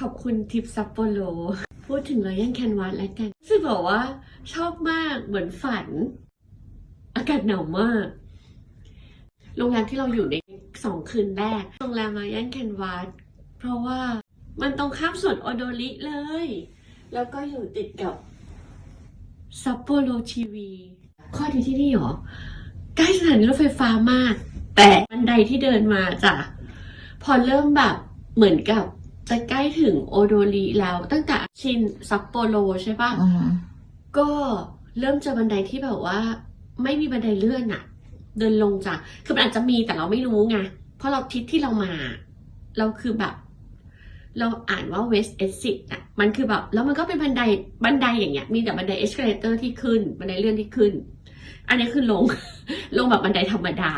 ขอบคุณทิปซัปโปโลพูดถึงรอยันแคนวาสแล้วกันรู้สึกบอกว่าชอบมากเหมือนฝัน อากาศหนาวมาก โรงแรมที่เราอยู่ในสองคืนแรก โรงแรมรอยันแคนวาสเพราะว่ามันตรงข้ามสวนโอโดริเลย แล้วก็อยู่ติดกับซัปโปโรทีวี ข้อดีที่นี่หรอ ใกล้สถานีรถไฟฟ้ามาก แต่บันไดที่เดินมาจ้ะ พอเริ่มแบบเหมือนกับ จะใกล้ถึงโอโดริแล้ว ตั้งแต่ชินซัปโปโรใช่ปะอืมก็เริ่มเจอบันไดที่แบบว่า ไม่มีบันไดเลื่อนอะเดินลงจากคือมันอาจจะมีแต่เราไม่รู้ไง เพราะเราทิศที่เรามา เราคือแบบ เราอ่านว่า west exit อะมันคือแบบ แล้วมันก็เป็นบันไดบันไดอย่างเงี้ย มีแต่บันได escalator ที่ขึ้น บันไดเลื่อนที่ขึ้น อันนี้คือลง ลงแบบบันไดธรรมดา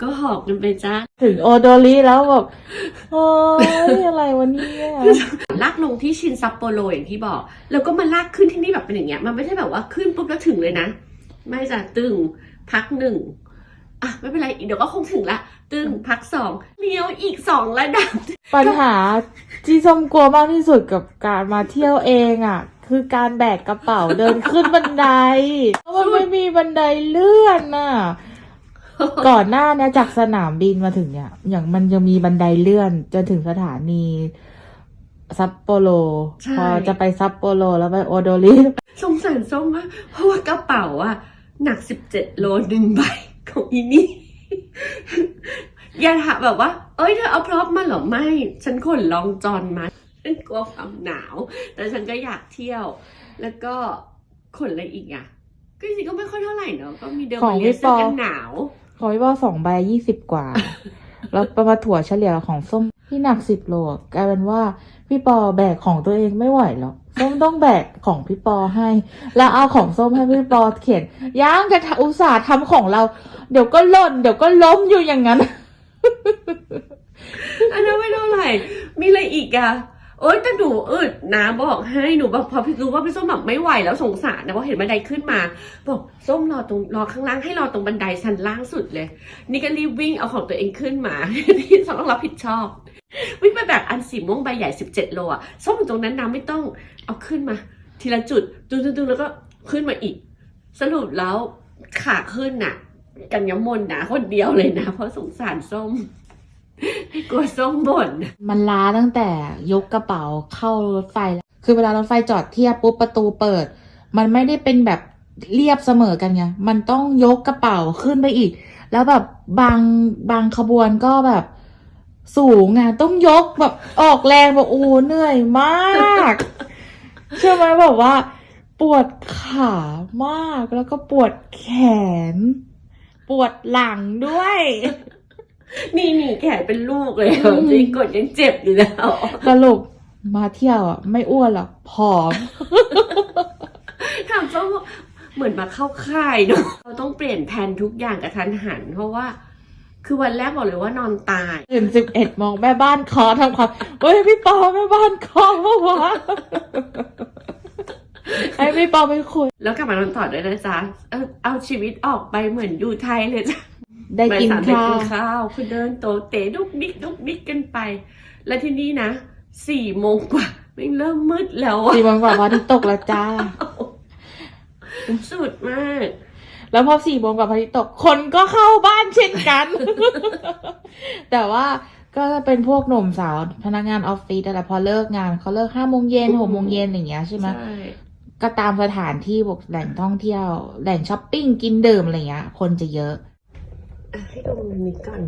ก็หอบกันไปจ้าถึงโอโดริแล้วแบบโอ้ยอะไรวันนี้ลากลงที่ชินซัปโปโรอย่างที่บอก แล้วก็มาลากขึ้นที่นี่แบบเป็นอย่างเงี้ย มันไม่ใช่แบบว่าขึ้นปุ๊บแล้วถึงเลยนะ ไม่จ้ะตึงพักหนึ่งอะไม่เป็นไรเดี๋ยวก็คงถึงละตึงพักสองเลี้ยวอีกสองระดับ ปัญหาที่ส้มกลัวมากที่สุดกับการมาเที่ยวเองอะ คือการแบกกระเป๋าเดินขึ้นบันไดเพราะ มันไม่มีบันไดเลื่อนน่ะ ก่อนหน้าเนี้ยจากสนามบินมาถึงเนี่ย อย่างมันจะมีบันไดเลื่อนจนถึงสถานีซัปโปโรใช่ พอจะไปซัปโปโรแล้วไปโอโดริสงสารส้มมากเพราะว่ากระเป๋าอะหนักสิบเจ็ดโลหนึ่งใบของอีนี่ อย่าถามแบบว่า เอ้ยเธอเอาพร็อพมาเหรอไม่ ฉันขนลองจอนมาฉันกลัวความหนาว แต่ฉันก็อยากเที่ยว แล้วก็ขนอะไรอีกอะ ก็จริงๆก็ไม่ค่อยเท่าไหร่เนอะก็มีเดิมของมาเรียพี่เสื้อปอ กันหนาว ของพี่ว่าสองใบยี่สิบกว่า แล้วประมาณถั่วเฉลี่ยของส้มที่หนักสิบโลอะกลายเป็นว่าพี่ปอแบกของตัวเองไม่ไหวหรอกส้มต้องแบกของพี่ปอให้ แล้วเอาของส้มให้พี่ปอเขียนย่างจะอุตส่าห์ทำของเรา เดี๋ยวก็หล่นเดี๋ยวก็ล้มอยู่อย่างนั้น อันนั้นไม่เท่าไหร่ มีอะไรอีกอะ โอ๊ยแต่หนูอึดนะบอกให้หนูแบบพอพี่รู้ว่าพี่ส้มแบบไม่ไหวแล้วสงสารนะเพราะเห็นบันไดขึ้นมา บอกส้มรอตรงรอข้างล่างให้รอตรงบันไดชั้นล่างสุดเลย นี่ก็รีบวิ่งเอาของตัวเองขึ้นมาที่ส้มต้องรับผิดชอบ วิ่งไปแบบอันสีม่วงใบใหญ่สิบเจ็ดโลอะส้มตรงนั้นนะไม่ต้องเอาขึ้นมา ทีละจุดตึ้งๆๆแล้วก็ขึ้นมาอีก สรุปแล้วขาขึ้นน่ะ กันยมนนะคนเดียวเลยนะ เพราะสงสารส้ม กลัวส้มบ่นมันล้าตั้งแต่ยกกระเป๋าเข้ารถไฟแล้วคือเวลารถไฟจอดเทียบปุ๊บประตูเปิด มันไม่ได้เป็นแบบเรียบเสมอกันไงมันต้องยกกระเป๋าขึ้นไปอีก แล้วแบบบางบางขบวนก็แบบสูงไงต้องยกแบบออกแรงแบบโอ้เหนื่อยมากเชื่อไหมแบบว่า ปวดขามากแล้วก็ปวดแขน ปวดหลังด้วย นี่นี่แขนเป็นลูกเลยอืม จริงกดยังเจ็บอยู่แล้วสรุปมาเที่ยวอะไม่อ้วนหรอกผอม ถามส้มว่าเหมือนมาเข้าค่ายเนาะเราต้องเปลี่ยนแผนทุกอย่างกระทันหัน เพราะว่า คือวันแรกบอกเลยว่านอนตาย ตื่นสิบเอ็ดโมงแม่บ้านเคอทำความเฮ้ยพี่ปอแม่บ้านเคอเมื่อวานให้พี่ปอไปคุย แล้วกลับมานอนต่อด้วยนะจ๊ะ เอาเอาชีวิตออกไปเหมือนอยู่ไทยเลยจ้ะ ได้กินบ่ยสมได้ข้ากิวนข้าวคือเดินโตเตะดุกดิกดุกดิกกันไป แล้วที่นี่นะสี่โมงกว่าไม่งเริ่มมืดแล้วอะสี่โมงกว่าวันที่ตกแล้วจ้า สุดมาก แล้วพอสี่โมงกว่าพระอาทิตย์ตก คนก็เข้าบ้านเช่นกัน แต่ว่าก็เป็นพวกหนุ่มสาวพนักงานออฟฟิศแต่พอเลิกงานเขาเลิกห้าโมงเย็นอืมหกโมงเย็นอย่างเงี้ยใช่ไหมใช่ก็ตามสถานที่บอกแหล่งท่องเที่ยว แหล่งช้อปปิ้งกินดื่มอะไรเงี้ย คนจะเยอะ อะให้ดูมุมนี้ก่อน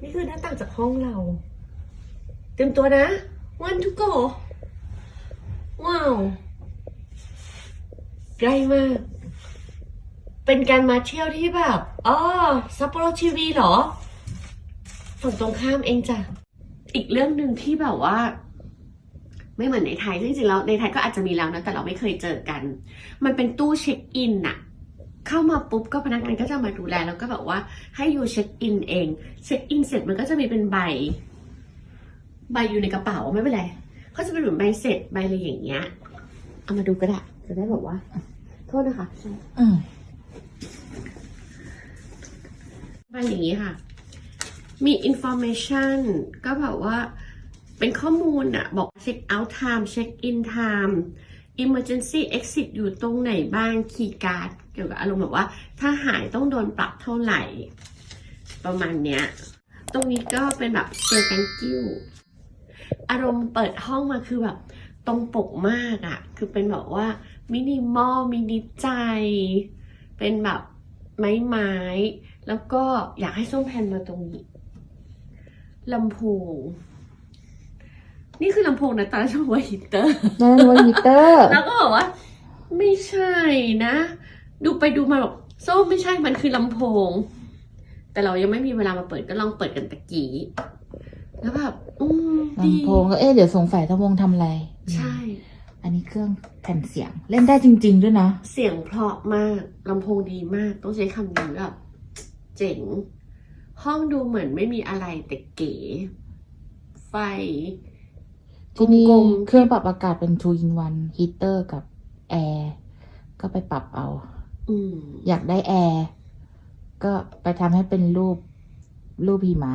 นี่คือหน้าต่างจากห้องเรา เตรียมตัวนะ วันทุกโกว้าวใกล้มาก เป็นการมาเที่ยวที่แบบอ๋อซัปโปโรทีวีเหรอ ฝั่งตรงข้ามเองจ้ะ อีกเรื่องหนึ่งที่แบบว่า ไม่เหมือนในไทยจริงๆแล้วในไทยก็อาจจะมีแล้วนะแต่เราไม่เคยเจอกัน มันเป็นตู้เช็คอินน่ะ เข้ามาปุ๊บก็พนักงานก็จะมาดูแลแล้วก็แบบว่าให้อยู่เช็คอินเอง เช็คอินเสร็จมันก็จะมีเป็นใบ ใบอยู่ในกระเป๋าไม่เป็นไรเขาจะเป็นเหมือนใบเสร็จใบอะไรอย่างเงี้ย เอามาดูก็ได้จะได้แบบว่า โทษนะคะอืมใบอย่างนี้ค่ะ มี information ก็แบบว่าเป็นข้อมูลอะบอกเช็คเอาท์ไทม์เช็คอินไทม์ emergency exit อยู่ตรงไหนบ้างคีย์การ์ดเกี่ยวกับอารมณ์แบบว่า ถ้าหายต้องโดนปรับเท่าไหร่ ประมาณเนี้ย ตรงนี้ก็เป็นแบบ say thank you อารมณ์เปิดห้องมาคือแบบตรงปกมากอะคือเป็นแบบว่ามินิมอลมินิใจ เป็นแบบไม้ไม้แล้วก็อยากให้ส้มแพนมาตรงนี้ลำโพง นี่คือลำโพงนะตอนแรกชอบว่าฮีเตอร์นั่นว่าฮีเตอร์ แล้วก็บอกว่า ไม่ใช่นะ ดูไปดูมาบอกโซ่ไม่ใช่มันคือลำโพง แต่เรายังไม่มีเวลามาเปิดก็ลองเปิดกันตะกี้แล้วแบบอืมดีลำโพงก็เอ๊ะเดี๋ยวสงสัยลำโพงทำอะไร ใช่ อันนี้เครื่องแผ่นเสียงเล่นได้จริง ๆ ด้วยนะ เสียงเพราะมากลำโพงดีมาก ต้องใช้คำนี้แบบเจ๋ง ห้องดูเหมือนไม่มีอะไรแต่เก๋ ไฟที่นี่ กลมเครื่องปรับอากาศเป็น two in one ฮีเตอร์กับแอร์ก็ไปปรับเอาๆอืมอยากได้แอร์ก็ไปทำให้เป็นรูปรูปหิมะ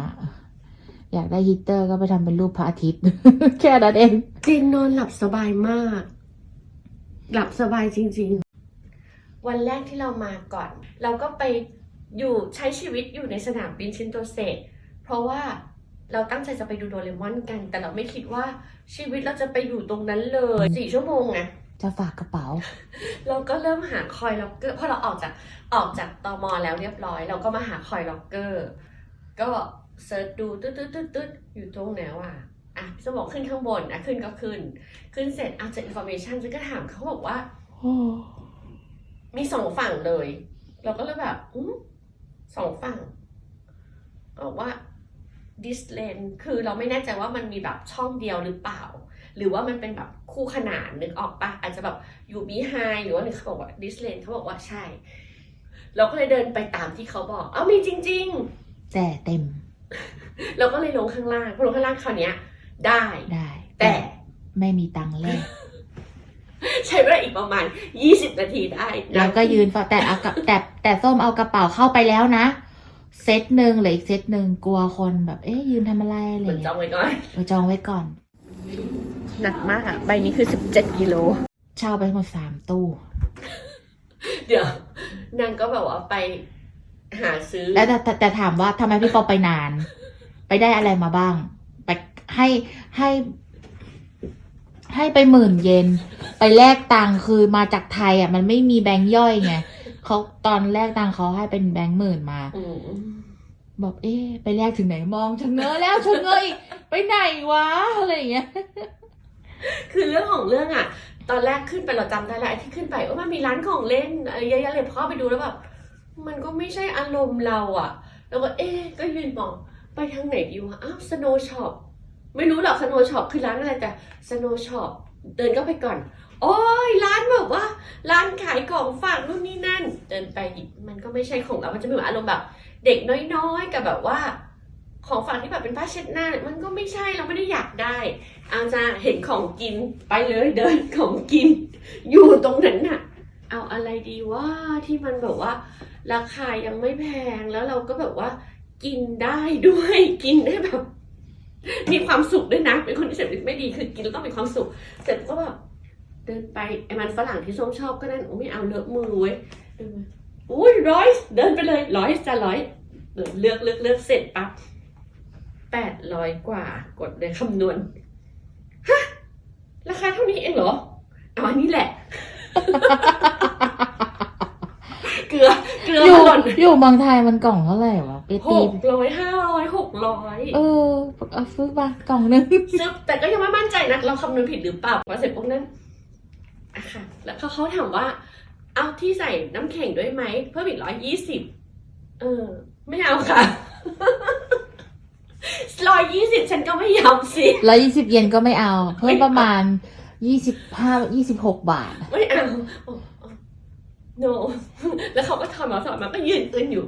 อยากได้ฮีเตอร์ก็ไปทำเป็นรูปพระอาทิตย์ แค่นั้นเองเตียงนอนหลับสบายมาก หลับสบายจริง ๆ วันแรกที่เรามาก่อน เราก็ไปอยู่ใช้ชีวิตอยู่ในสนามบินชินโตเซะเพราะว่า เราตั้งใจจะไปดูโดเรมอนกัน แต่เราไม่คิดว่าชีวิตเราจะไปอยู่ตรงนั้นเลยสี่ชั่วโมงนะจะฝากกระเป๋า เราก็เริ่มหาคอยล็อกเกอร์พอเราออกจากออกจากตอมอแล้วเรียบร้อย เราก็มาหาคอยล็อกเกอร์ ก็เซิร์ชดูตึ๊ดตึ๊ดตึ๊ดตึ๊ดอยู่ตรงไหนวะอะสมองขึ้นข้างบนอะขึ้นก็ขึ้น ขึ้นเสร็จเอาจากอินโฟเมชันฉันก็ถามเขาบอกว่ามีสองฝั่งเลย เราก็เลยแบบอืมสองฝั่งบอกว่า ดิสเลนคือเราไม่แน่ใจว่ามันมีแบบช่องเดียวหรือเปล่า หรือว่ามันเป็นแบบคู่ขนานนึกออกปะอาจจะแบบอยู่บีไฮหรือว่าหรือเขาบอกว่าดิสเลนเขาบอกว่าใช่ เราก็เลยเดินไปตามที่เขาบอกเอ้ามีจริงแต่เต็มๆเราก็เลยลงข้างล่างพอลงข้างล่างคราวเนี้ย ได้ได้ แต่ไม่มีตังค์เล่นใช้เวลาอีกประมาณ 20 นาทีได้ แล้วก็ยืนฟังแต่เอากระแต่แต่ส้มเอากระเป๋าเข้าไปแล้วนะ เซตหนึ่งเหรืออีกเซตหนึ่งกลัวคนแบบเอ๊ะยืนทำอะไรอะไรเหมือนจเงี้อยงไว้ก่อน เออจองไว้ก่อน หนักมากอะใบนี้คือ 17กิโล เช่าไปทั้งหมดสามตู้ เดี๋ยวนางก็แบบว่าไปหาซื้อ แล้วแต่แต่แต่ถามว่าทำไมพี่ปอไปนาน ไปได้อะไรมาบ้าง ไปให้ให้ ให้ไปหมื่นเยนไปแลกตังค์คือมาจากไทยอะ มันไม่มีแบงค์ย่อยไง เขาตอนแลกตังค์เขาให้เป็นแบงค์หมื่นมาอืมบอกเอ๊ะไปแลกถึงไหนมองชะเง้อแล้วชะเง้ออีกไปไหนวะอะไรอย่างเงี้ย คือเรื่องของเรื่องอะตอนแรกขึ้นไปเราจำได้แล้วไอ้ที่ขึ้นไปว่ามันมีร้านของเล่นอะไรเยอะแยะเลยพอไปดูแล้วแบบมันก็ไม่ใช่อารมณ์เราอะแล้วก็เอ๊ะก็ยืนมองไปทางไหนดีวะอ้าวสโนช็อปไม่รู้หรอกสโนช็อปคือร้านอะไรแต่สโนช็อปเดินก็ไปก่อน โอ้ยร้านแบบว่า ร้านขายของฝากนู่นนี่นั่น เดินไปหยิบมันก็ไม่ใช่ของเรา มันจะมีอารมณ์แบบ เด็กน้อยๆ กับแบบว่า ของฝากที่แบบเป็นผ้าเช็ดหน้า มันก็ไม่ใช่เราไม่ได้อยากได้ เอาจะเห็นของกินไปเลยเดินของกิน อยู่ตรงนั้นน่ะ เอาอะไรดีว่าที่มันแบบว่า ราคายังไม่แพงแล้วเราก็แบบว่า กินได้ด้วยกินได้แบบ มีความสุขด้วยนะเป็นคนที่เสพติดไม่ดีคือกินแล้วต้องมีความสุขเสร็จก็แบบ เดินไปไอ้มันฝรั่งที่ส้มชอบก็นั่นโอ้ไม่เอาเลอะมือเว้ยเดินไปอุ้ยร้อยเดินไปเลยร้อยจะร้อยเออเลือกเลือกเลือกเสร็จปั๊บแปดร้อยกว่ากดเลยคำนวณราคาเท่านี้เองเหรอเอาอันนี้แหละ เกลือเกลืออยู่หล่นอยู่เมืองไทยมันกล่องเท่าไหร่วะไปหตีกร้อยห้าร้อยหกร้อยเออเอาซื้อมากล่องหนึงซึ่งแต่ก็ยังไม่มั่นใจนะ เราคำนวณผิดหรือเปล่าพอเสร็จปุ๊บนั้นอะค่ะ แล้วเขาเขาถามว่า เอาที่ใส่น้ำแข็งด้วยไหมเพิ่มอีกร้อยยี่สิบเออ ไม่เอาค่ะร้อยยี่สิบฉันก็ไม่ยอมสิร้อยยี่สิบเยนก็ไม่เอา เพิ่มประมาณยี่สิบห้ายี่สิบหกบาท ไม่เอาอ๋ออ๋อ no แล้วเขาก็ถอนมาถอนมาก็ยืนอึนอยู่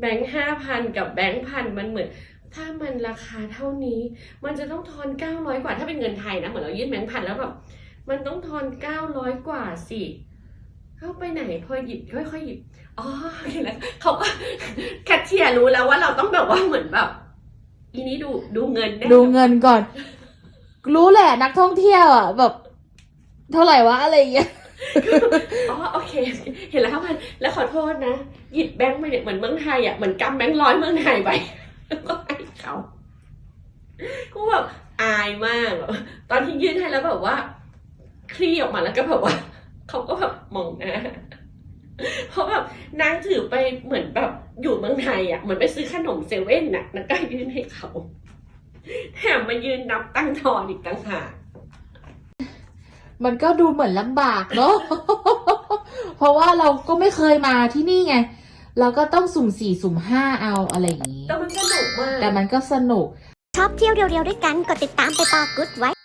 แบงค์ห้าพันกับแบงค์พันมันเหมือน ถ้ามันราคาเท่านี้ มันจะต้องทอนเก้าร้อยกว่าถ้าเป็นเงินไทยนะ เหมือนเรายื่นแบงค์พันแล้วแบบ มันต้องทอนเก้าร้อยกว่าสิ เข้าไปไหนพอหยิบค่อยๆหยิบ อ๋อเห็นแล้วเขาก็แคชเชียร์รู้แล้วว่าเราต้องแบบว่าเหมือนแบบ อีนี้ดูดูเงินแน่ดูเงินก่อน รู้แหละนักท่องเที่ยวอะแบบ เท่าไหร่วะอะไรอย่างเงี้ย อ๋อโอเค เห็นแล้วครับมันแล้วขอโทษนะ หยิบแบงค์ไปเนี่ยเหมือนเมืองไทยอะเหมือนกำแบงค์ร้อยเมืองไทยไปแล้วก็ให้เขากูแบบอายมากอะตอนที่ยื่นให้แล้วแบบว่า คลี่ออกมาแล้วก็แบบว่าเขาก็แบบมองหน้าเพราะแบบนางถือไปเหมือนแบบอยู่เมืองไทยอะเหมือนไปซื้อขนมเซเว่นน่ะแล้วก็ยื่นให้เขาแถมมายืนนับตั้งค์ทอนอีกต่างหากมันก็ดูเหมือนลำบากเนาะ เพราะว่าเราก็ไม่เคยมาที่นี่ไง เราก็ต้องสุ่มสี่สุ่มห้าเอาอะไรอย่างนี้ แต่มันสนุกมาก แต่มันก็สนุก ชอบเที่ยวเรียวๆด้วยกัน กดติดตามไปปอกุ๊ดไว้